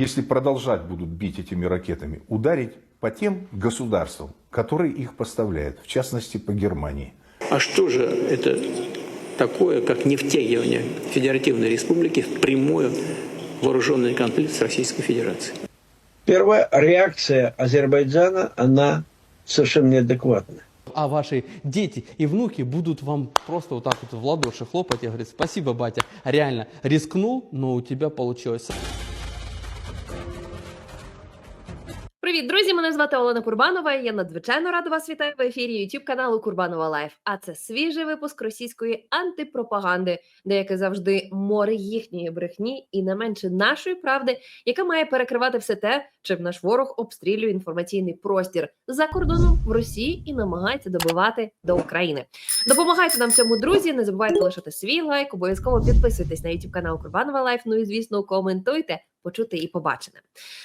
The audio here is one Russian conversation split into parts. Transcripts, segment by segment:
если продолжать будут бить этими ракетами, ударить по тем государствам, которые их поставляют, в частности по Германии. А что же это такое, как не втягивание Федеративной Республики в прямой вооруженный конфликт с Российской Федерацией? Первая реакция Азербайджана, она совершенно неадекватна. А ваши дети и внуки будут вам просто вот так вот в ладоши хлопать и говорить, спасибо, батя, реально, рискнул, но у тебя получилось. Привіт, друзі! Мене звати Олена Курбанова. Я надзвичайно рада вас вітаю в ефірі YouTube каналу Курбанова Лайф. А це свіжий випуск російської антипропаганди, де як і завжди море їхньої брехні і не менше нашої правди, яка має перекривати все те, чим наш ворог обстрілює інформаційний простір за кордоном в Росії і намагається добивати до України. Допомагайте нам цьому, друзі. Не забувайте лишати свій лайк, обов'язково підписуйтесь на YouTube канал Курбанова Лайф. Ну і звісно, коментуйте. Почути і побачене.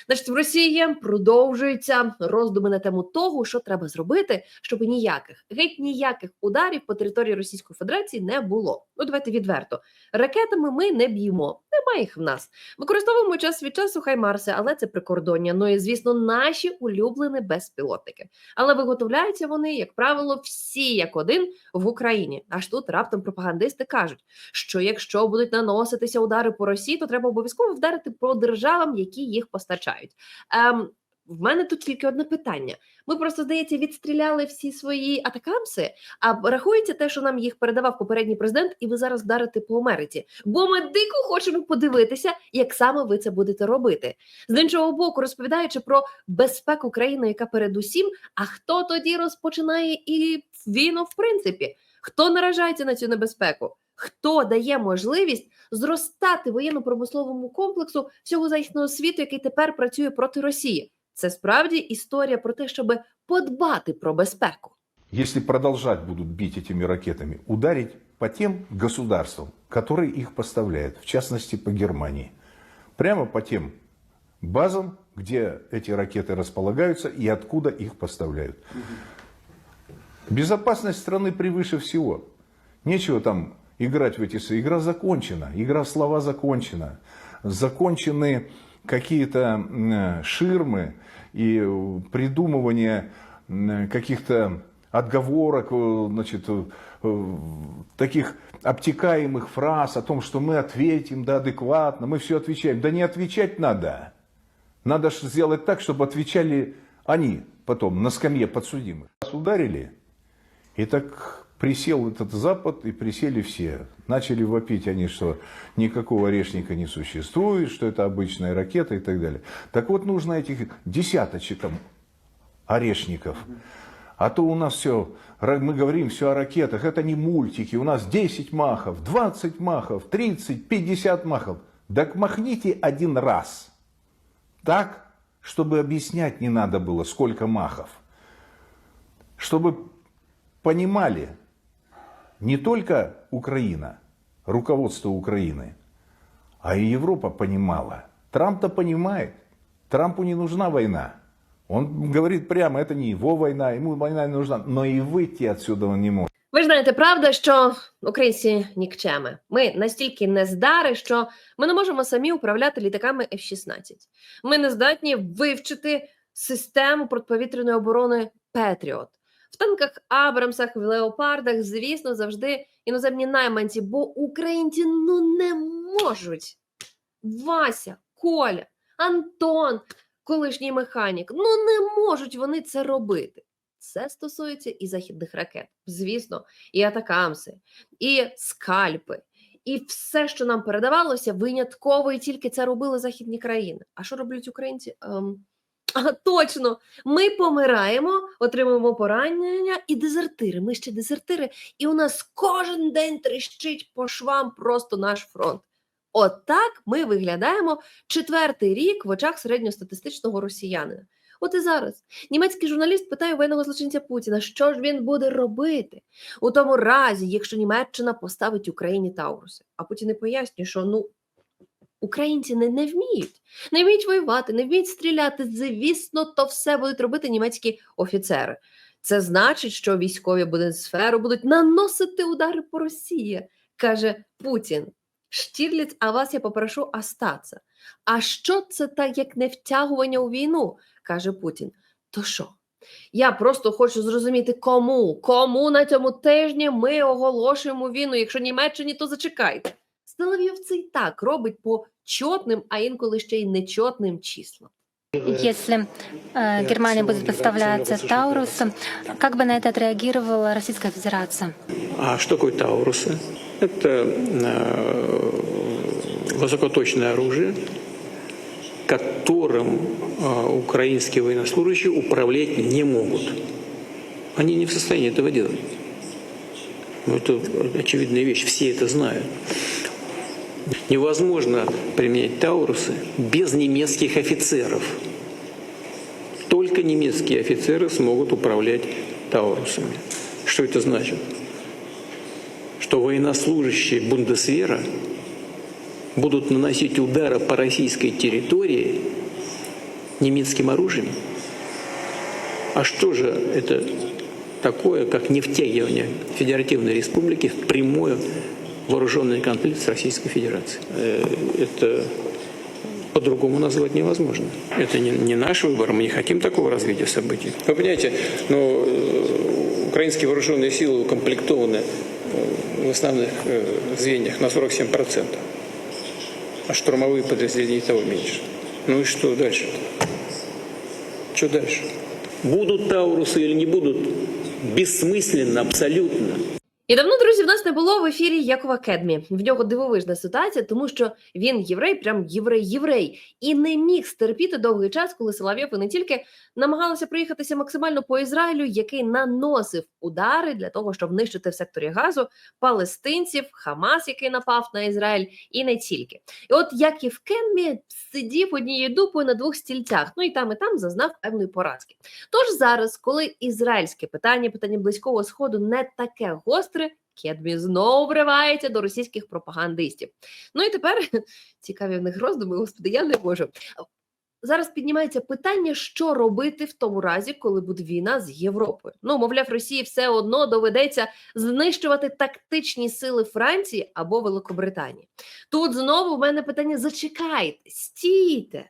Значить, в Росії продовжуються роздуми на тему того, що треба зробити, щоб ніяких геть ніяких ударів по території Російської Федерації не було. Ну давайте відверто. Ракетами ми не б'ємо, немає їх в нас. Використовуємо час від часу хаймарси, але це прикордоння. Ну і звісно, наші улюблені безпілотники. Але виготовляються вони, як правило, всі як один в Україні. Аж тут раптом пропагандисти кажуть, що якщо будуть наноситися удари по Росії, то треба обов'язково вдарити по державам, які їх постачають. Ем, в мене тут тільки одне питання. Ми просто, здається, відстріляли всі свої атакамси. А рахується те, що нам їх передавав попередній президент, і ви зараз вдарите по Америці. Бо ми дико хочемо подивитися, як саме ви це будете робити. З іншого боку, розповідаючи про безпеку країни, яка передусім, а хто тоді розпочинає і війну, в принципі, хто наражається на цю небезпеку? Хто дає можливість зростати воєнно-промисловому комплексу всього західного світу, який тепер працює проти Росії? Це справді історія про те, щоб подбати про безпеку. Если продолжать будут бить этими ракетами, ударить по тем государствам, которые их поставляют, в частности по Германии. Прямо по тем базам, где эти ракеты располагаются и откуда их поставляют. Безопасность страны превыше всего. Нечего там играть в эти... Игра закончена, игра слова закончена. Закончены какие-то э, ширмы и э, придумывание м, каких-то отговорок, э, значит, э, э, таких обтекаемых фраз о том, что мы ответим, да, адекватно, мы все отвечаем. Да не отвечать надо. Надо сделать так, чтобы отвечали они потом на скамье подсудимых. Ударили, и так присел этот Запад, и присели все. Начали вопить они, что никакого орешника не существует, что это обычная ракета и так далее. Так вот, нужно этих десяточек там орешников. А то у нас все, мы говорим все о ракетах, это не мультики. У нас 10 махов, 20 махов, 30, 50 махов. Так махните один раз. Так, чтобы объяснять не надо было, сколько махов. Чтобы понимали не только Украина, руководство Украины, а и Европа понимала. Трамп-то понимает. Трампу не нужна война. Он говорит прямо, это не его война, ему война не нужна. Но и выйти отсюда он не может. Ви ж знаєте, правда, що українці нікчеми. Ми настільки нездари, що ми не можемо самі управляти літаками F-16. Ми не здатні вивчити систему протиповітряної оборони Петріот. В танках Абрамсах, в леопардах, звісно, завжди іноземні найманці, бо українці ну не можуть. Вася, Коля, Антон, колишній механік, ну не можуть вони це робити. Це стосується і західних ракет, звісно, і атакамси, і скальпи, і все, що нам передавалося, винятково і тільки це робили західні країни. А що роблять українці? Ем, а, точно, ми помираємо, отримуємо поранення і дезертири. Ми ще дезертири, і у нас кожен день тріщить по швам просто наш фронт. Отак ми виглядаємо четвертий рік в очах середньостатистичного росіянина. От і зараз німецький журналіст питає воєнного злочинця Путіна, що ж він буде робити у тому разі, якщо Німеччина поставить Україні Тауруси. А Путін і пояснює, що ну українці не, не вміють, не вміють воювати, не вміють стріляти. Звісно, то все будуть робити німецькі офіцери. Це значить, що військові сферу будуть наносити удари по Росії, каже Путін. Штірліц, а вас я попрошу остатися. А що це так, як не втягування у війну? каже Путін. То що? Я просто хочу зрозуміти, кому, кому на цьому тижні ми оголошуємо війну. Якщо Німеччині, то зачекайте. Стелев'єв це і так робить по чотним, а інколи ще й нечотним числам. Если э, Германия будет поставляться Таурус, как бы на это отреагировала Российская Федерация? А что такое Таурусы? Это э, высокоточное оружие, которым э, украинские военнослужащие управлять не могут. Они не в состоянии этого делать. Ну, это очевидная вещь, все это знают. Невозможно применять Таурусы без немецких офицеров. Только немецкие офицеры смогут управлять Таурусами. Что это значит? Что военнослужащие Бундесвера будут наносить удары по российской территории немецким оружием? А что же это такое, как не втягивание Федеративной Республики в прямой вооруженный конфликт с Российской Федерацией? Э, Это по-другому назвать невозможно. Это не, не наш выбор, мы не хотим такого развития событий. Вы понимаете, но э, украинские вооруженные силы укомплектованы э, в основных звеньях на 47%, а штурмовые подразделения и того меньше. Ну и что дальше? Что дальше? Будут Таурусы или не будут? Бессмысленно, абсолютно. І давно, друзі, в нас не було в ефірі Якова Кедмі. В нього дивовижна ситуація, тому що він єврей, прям єврей-єврей, і не міг стерпіти довгий час, коли Соловйов і не тільки намагалися проїхатися максимально по Ізраїлю, який наносив удари для того, щоб нищити в секторі газу палестинців, Хамас, який напав на Ізраїль, і не тільки. І от Яків Кедмі сидів однією дупою на двох стільцях, ну і там, і там зазнав певної поразки. Тож зараз, коли ізраїльське питання, питання близького сходу не таке гостре, Кедмі знову вривається до російських пропагандистів. Ну і тепер цікаві в них роздуми, господи, я не можу. Зараз піднімається питання, що робити в тому разі, коли буде війна з Європою. Ну, мовляв, Росії все одно доведеться знищувати тактичні сили Франції або Великобританії. Тут знову в мене питання: зачекайте, стійте.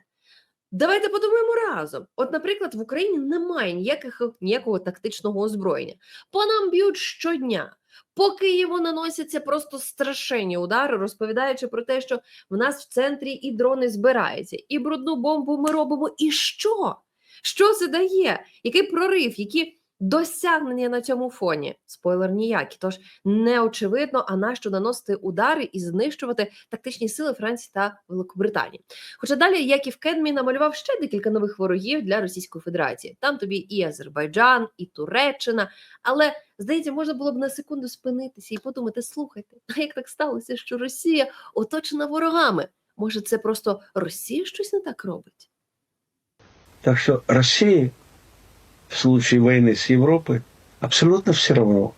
Давайте подумаємо разом. От, наприклад, в Україні немає ніяких ніякого тактичного озброєння. По нам б'ють щодня. По Києву наносяться просто страшенні удари, розповідаючи про те, що в нас в центрі і дрони збираються, і брудну бомбу ми робимо. І що? Що це дає? Який прорив? Які досягнення на цьому фоні? Спойлер ніякі. Тож не очевидно, а нащо наносити удари і знищувати тактичні сили Франції та Великобританії. Хоча далі Яків Кедмі намалював ще декілька нових ворогів для Російської Федерації. Там тобі і Азербайджан, і Туреччина. Але здається, можна було б на секунду спинитися і подумати: слухайте, а як так сталося, що Росія оточена ворогами? Може, це просто Росія щось не так робить? Так что России в случае войны с Европой абсолютно все равно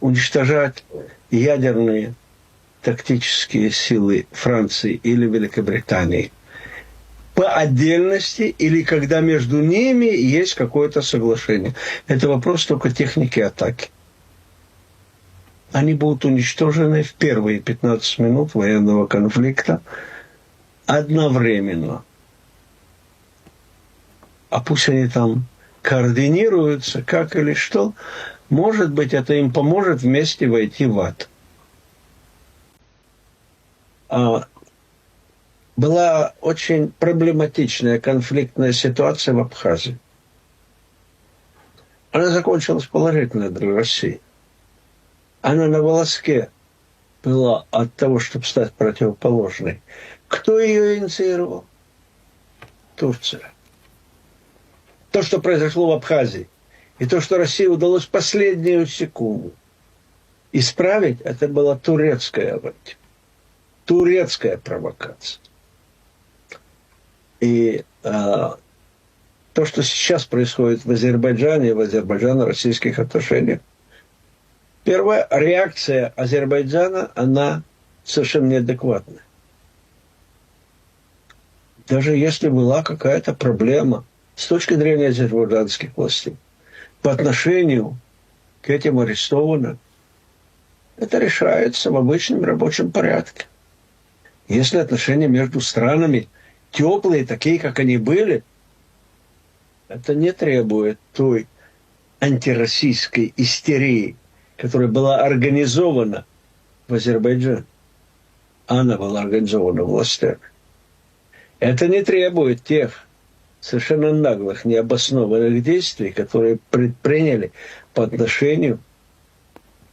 уничтожать ядерные тактические силы Франции или Великобритании по отдельности или когда между ними есть какое-то соглашение. Это вопрос только техники атаки. Они будут уничтожены в первые 15 минут военного конфликта одновременно. А пусть они там координируются, как или что, может быть, это им поможет вместе войти в ад. А, была очень проблематичная конфликтная ситуация в Абхазии. Она закончилась положительно для России. Она на волоске была от того, чтобы стать противоположной. Кто ее инициировал? Турция. То, что произошло в Абхазии, и то, что России удалось в последнюю секунду исправить, это была турецкая авантюра. Турецкая провокация. И а, то, что сейчас происходит в Азербайджане, в Азербайджано-российских отношениях, первая реакция Азербайджана, она совершенно неадекватная. Даже если была какая-то проблема с точки зрения азербайджанских властей по отношению к этим арестованным, Это решается в обычном рабочем порядке. Если отношения между странами теплые, такие, как они были, это не требует той антироссийской истерии, которая была организована в Азербайджане. Она была организована властями. Это не требует тех совершенно наглых, необоснованных действий, которые предприняли по отношению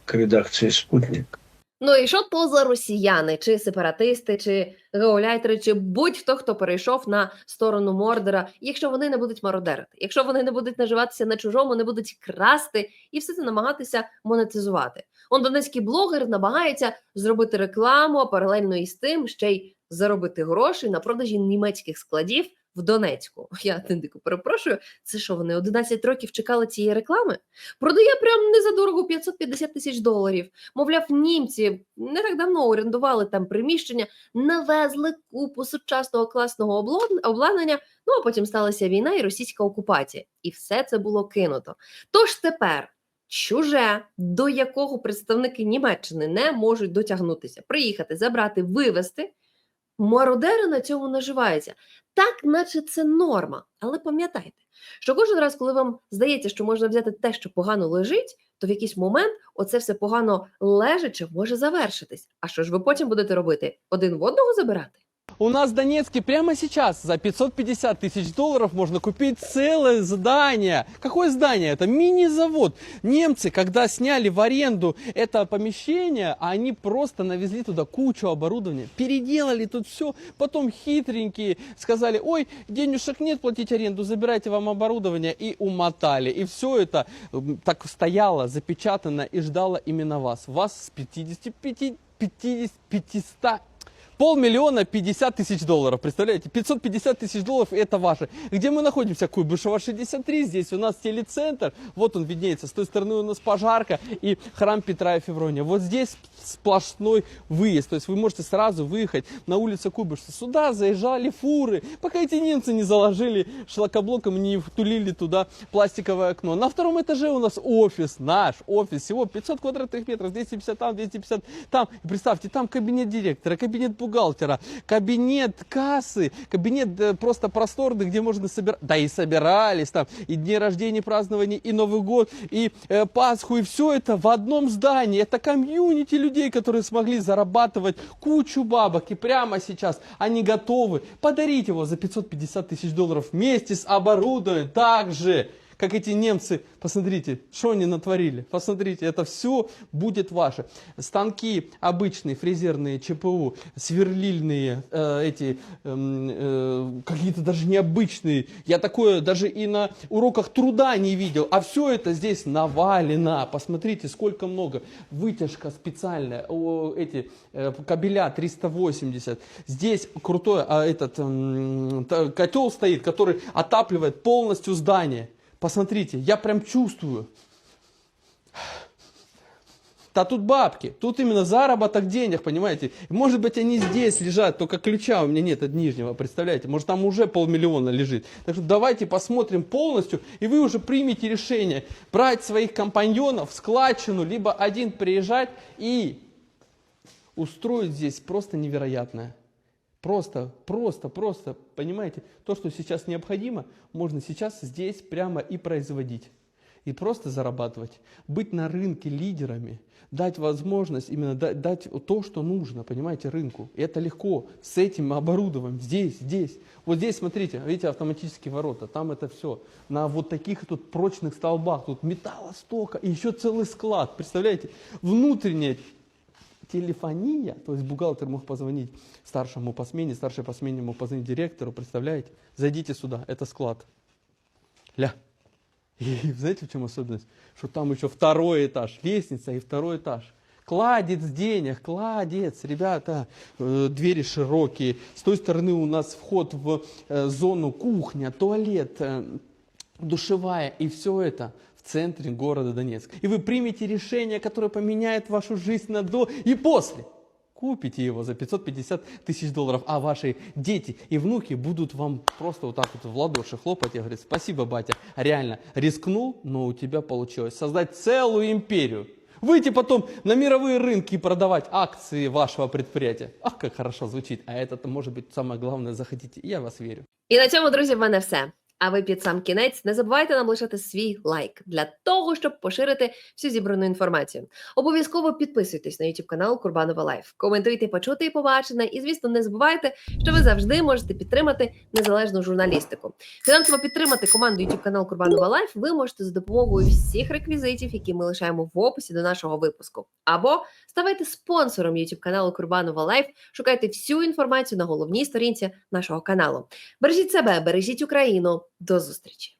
к редакции «Спутник». Ну і що то за росіяни, чи сепаратисти, чи геоляйтери, чи будь-хто, хто перейшов на сторону Мордора, якщо вони не будуть мародерити, якщо вони не будуть наживатися на чужому, не будуть красти і все це намагатися монетизувати. Он донецький блогер намагається зробити рекламу, а паралельно із тим ще й заробити гроші на продажі німецьких складів в Донецьку. Я дико перепрошую, це що вони 11 років чекали цієї реклами? Продає прям не за дорого 550 тисяч доларів. Мовляв, німці не так давно орендували там приміщення, навезли купу сучасного класного обладнання. Ну а потім сталася війна і російська окупація, і все це було кинуто. Тож тепер чуже, до якого представники Німеччини не можуть дотягнутися, приїхати, забрати, вивезти. Мародери на цьому наживаються. Так, наче це норма. Але пам'ятайте, що кожен раз, коли вам здається, що можна взяти те, що погано лежить, то в якийсь момент оце все погано лежаче може завершитись. А що ж ви потім будете робити? Один в одного забирати? У нас в Донецке прямо сейчас за 550 тысяч долларов можно купить целое здание. Какое здание? Это мини-завод. Немцы, когда сняли в аренду это помещение, они просто навезли туда кучу оборудования, переделали тут все, потом хитренькие сказали, ой, денежек нет, платить аренду, забирайте вам оборудование и умотали. И все это так стояло, запечатано и ждало именно вас. Вас с 55, 50, 500 Полмиллиона 50 тысяч долларов, представляете? 550 тысяч долларов это ваше. Где мы находимся? Куйбышева 63, здесь у нас телецентр, вот он виднеется, с той стороны у нас пожарка и храм Петра и Феврония. Вот здесь сплошной выезд, то есть вы можете сразу выехать на улицу Куйбышева. Сюда заезжали фуры, пока эти немцы не заложили шлакоблоком, не втулили туда пластиковое окно. На втором этаже у нас офис, наш офис, всего 500 квадратных метров, 250 там, 250 там. И представьте, там кабинет директора, кабинет бухгалтера, кабинет кассы, кабинет э, просто просторный, где можно собирать, да и собирались там, и дни рождения, празднования, и Новый год, и э, Пасху, и все это в одном здании. Это комьюнити людей, которые смогли зарабатывать кучу бабок, и прямо сейчас они готовы подарить его за 550 тысяч долларов вместе с оборудованием, так же, как эти немцы, посмотрите, что они натворили. Посмотрите, это все будет ваше. Станки обычные, фрезерные, ЧПУ, сверлильные, э, эти эм, э, какие-то даже необычные. Я такое даже и на уроках труда не видел. А все это здесь навалено. Посмотрите, сколько много. Вытяжка специальная, о, эти э, кабеля 380. Здесь крутой а, этот эм, та- котел стоит, который отапливает полностью здание. Посмотрите, я прям чувствую. Да тут бабки, тут именно заработок денег, понимаете. Может быть они здесь лежат, только ключа у меня нет от нижнего, представляете. Может там уже полмиллиона лежит. Так что давайте посмотрим полностью, и вы уже примете решение. Брать своих компаньонов, складчину, либо один приезжать и устроить здесь просто невероятное. Просто, просто, просто, понимаете, то, что сейчас необходимо, можно сейчас здесь прямо и производить. И просто зарабатывать. Быть на рынке лидерами. Дать возможность, именно да- дать то, что нужно, понимаете, рынку. И это легко. С этим оборудованием. Здесь, здесь. Вот здесь, смотрите, видите, автоматические ворота. Там это все. На вот таких тут прочных столбах. Тут металла столько. И еще целый склад. Представляете? Внутренняя телефония, то есть бухгалтер мог позвонить старшему по смене, старший по смене мог позвонить директору, представляете? Зайдите сюда, это склад. Ля. И знаете, в чем особенность? Что там еще второй этаж, лестница и второй этаж. Кладец денег, кладец, ребята, э, двери широкие. С той стороны у нас вход в э, зону кухня, туалет, э, душевая и все это центре города Донецк. И вы примете решение, которое поменяет вашу жизнь на до и после. Купите его за 550 тысяч долларов, а ваши дети и внуки будут вам просто вот так вот в ладоши хлопать и говорить, спасибо, батя, реально рискнул, но у тебя получилось создать целую империю. Выйти потом на мировые рынки и продавать акции вашего предприятия. Ах, как хорошо звучит. А это, может быть, самое главное, захотите. Я вас верю. І на цьому, друзі, в мене все. А ви під сам кінець не забувайте нам лишати свій лайк для того, щоб поширити всю зібрану інформацію. Обов'язково підписуйтесь на YouTube канал Курбанова Лайф. Коментуйте, почути і побачене. І звісно, не забувайте, що ви завжди можете підтримати незалежну журналістику. Фінансово підтримати команду YouTube канал Курбанова Лайф ви можете за допомогою всіх реквізитів, які ми лишаємо в описі до нашого випуску. Або ставайте спонсором YouTube каналу Курбанова Лайф. Шукайте всю інформацію на головній сторінці нашого каналу. Бережіть себе, бережіть Україну. До зустрічі!